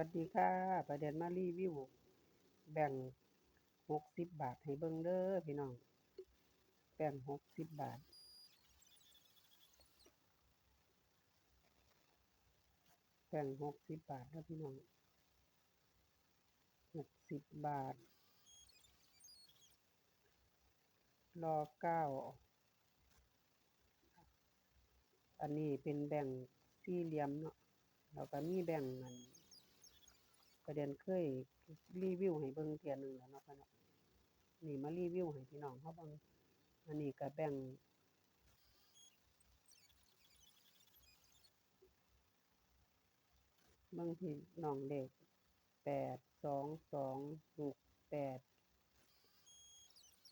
วัสดีค่ะประเด็นมารีวิว แบ่งหกสิบบาทให้เบิ่งเด้อพี่น้อง แบ่งหกสิบบาท แบ่งหกสิบบาทเด้อพี่น้องหกสิบบาท รอเก้า อันนี้เป็นแบ่งสี่เหลี่ยมเนาะแล้วก็มีแบ่งอัน ประเด็นเคยรีวิวให้เบิ่งเทียหนึงแล้วเนาะค่ะเนาะนี่มารีวิวให้พี่น้องเขาเบิ่งอันนี้ก็แบ่งเบิ่งพี่น้องเลขแปดสองสองหกแปด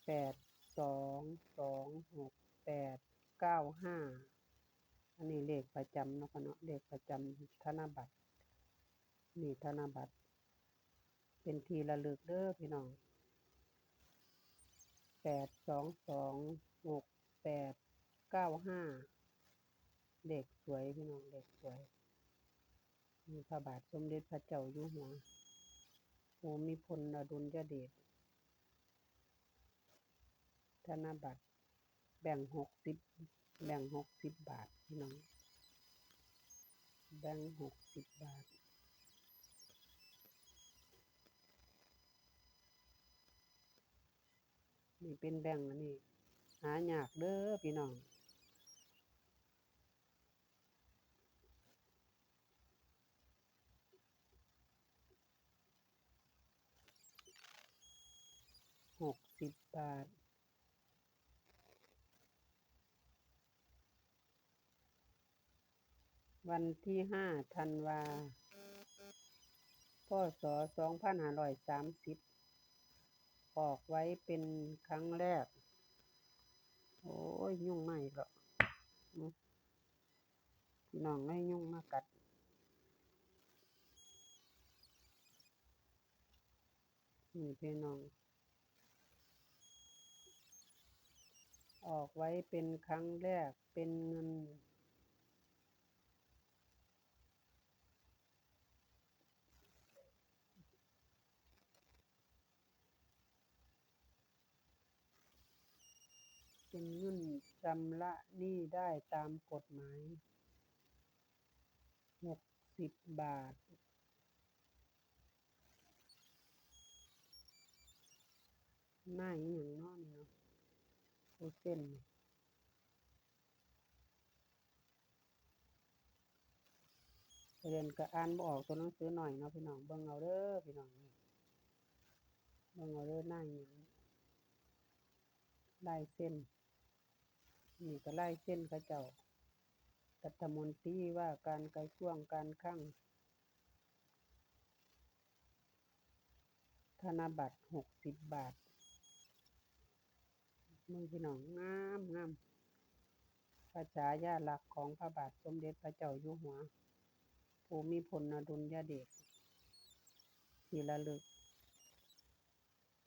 แปดสองสองหกแปดเก้าห้าอันนี้เลขประจำเนาะค่ะเนาะเลขประจำธนบัตรนี่ธนบัตร เป็นทีละลึกเด้อพี่น้องแปดสองสองหกแปดเก้าห้าเด็กสวยพี่น้องเด็กสวย มีพระบาทสมเด็จพระเจ้าอยู่หัวภูมิพลอดุลยเดชธนบัตรแบ่งหกสิบแบ่งหกสิบบาทพี่น้องแบ่งหกสิบบาท นี่เป็นแบ่งค์อันนี้ หายากเด้อพี่น้องหกสิบบาทวันที่ห้าธันวาพศสองพันห้าร้อยสามสิบ ออกไว้เป็นครั้งแรก โอ้ย ยุ่งไม่หรอกอื้อพี่น้องให้ยุ่งมากัด นี่พี่น้อง ออกไว้เป็นครั้งแรกเป็นเงิน เป็นเงินชำระหนี้ได้ตามกฎหมายหกสิบบาท หน้าอย่างน้อนเนาะโอเส้นเรียนก็อ่านบ่ออกตัวหนังสือหน่อยเนาะพี่น้องเบิ่งเอาเด้อพี่น้องเบิ่งเอาเด้อหน้าอย่างลายเส้น นี่ก็ลายเส้นเขาเจ้ารัฐมนตรีว่าการกระทรวงการคลังธนบัตรหกสิบบาทมึงพี่น้องงามงามพระฉายาหลักของพระบาทสมเด็จพระเจ้าอยู่หัว ภูมิพลอดุลยเดชที่ระลึก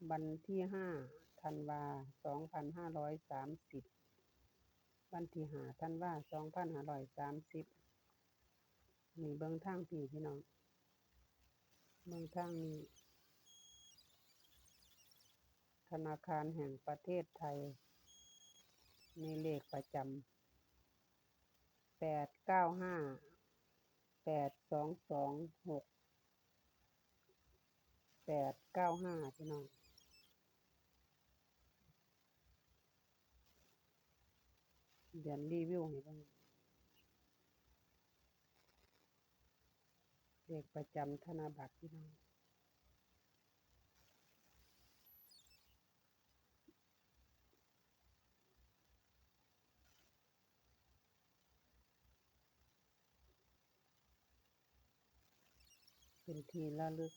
วันที่ห้าธันวาสองพันห้าร้อยสามสิบ วันที่ห้าธันว่าสองพันห้าร้อยสามสิบนี่เบิ่งทางพี่พี่น้องเบิ่งทางนี้ธนาคารแห่งประเทศไทยมีเลขประจำแปดเก้าห้าแปดสองสองหกแปดเก้าห้าพี่น้อง เดือนรีวิวให้บิ่งเลขประจำธนบัตรพี่น้องเป็นทีละลึก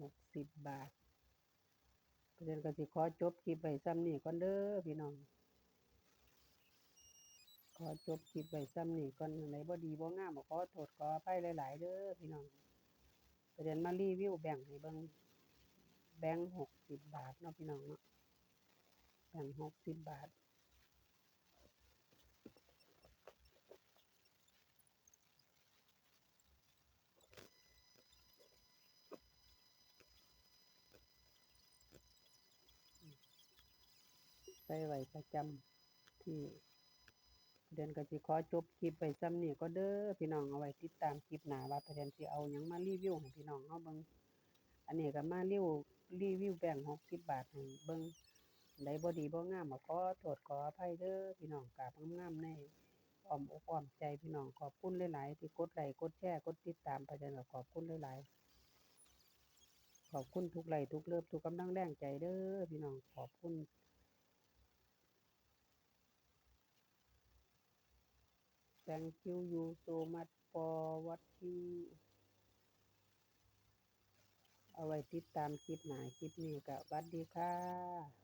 หกสิบบาท เด็นก็สิขอจบคลิปไปซ้ำนี่ก่อนเด้อพี่น้อง ขอจบคลิปไปซ้ำนี่ก่อนอันไหนบ่ดีบ่งามก็ขอโทษขออภัยหลาย ๆ เด้อพี่น้องประเด็นมารีวิวแบ่งให้เบิ่งแบ่งหกสิบบาทเนาะพี่น้องเนาะแบ่งหกสิบบาท ใส่ไว้ประจำที่ เดือนก็สิขอจบคลิปไปซ้ำนี้ก็เด้อพี่น้องเอาไว้ติดตามคลิปหน้าว่าประเด็นสิเอาหยังมารีวิวให้พี่น้องเฮาเบิ่งอันนี้ก็มารีวิวรีวิวแบ่ง60บาทให้เบิ่งอันใดบ่ดีบ่งามก็ขอโทษขออภัยเด้อพี่น้องกราบงามๆในอ้อมอกอ้อมใจพี่น้องขอบคุณหลายๆที่กดไลค์กดแชร์กดติดตามประเด็นขอบคุณหลายๆขอบคุณทุกไลค์ทุกเลิฟทุกกำลังแรงใจเด้อพี่น้องขอบคุณ Thank you you so much for watching เอาไว้ติดตามคลิปหน้าคลิปนี้ก็หวัดดีค่ะ